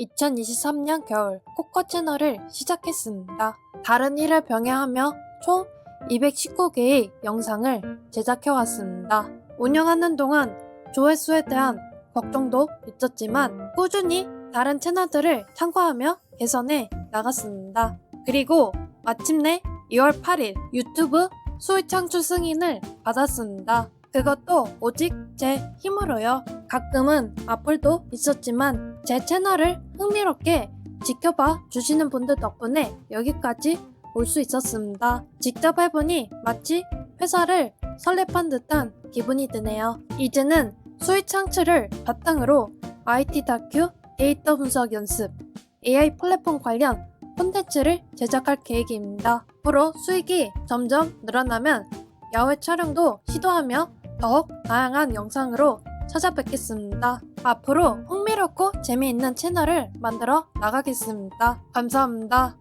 2023년 겨울 코코 채널을 시작했습니다. 다른 일을 병행하며 총 219개의 영상을 제작해왔습니다. 운영하는 동안 조회수에 대한 걱정도 있었지만 꾸준히 다른 채널들을 참고하며 개선해 나갔습니다. 그리고 마침내 2월 8일 유튜브 수익 창출 승인을 받았습니다. 그것도 오직 제 힘으로요. 가끔은 악플도 있었지만 제 채널을 흥미롭게 지켜봐 주시는 분들 덕분에 여기까지 올 수 있었습니다. 직접 해보니 마치 회사를 설립한 듯한 기분이 드네요. 이제는 수익 창출을 바탕으로 IT 다큐, 데이터 분석 연습, AI 플랫폼 관련 콘텐츠를 제작할 계획입니다. 앞으로 수익이 점점 늘어나면 야외 촬영도 시도하며 더욱 다양한 영상으로 찾아뵙겠습니다. 앞으로 흥미롭고 재미있는 채널을 만들어 나가겠습니다. 감사합니다.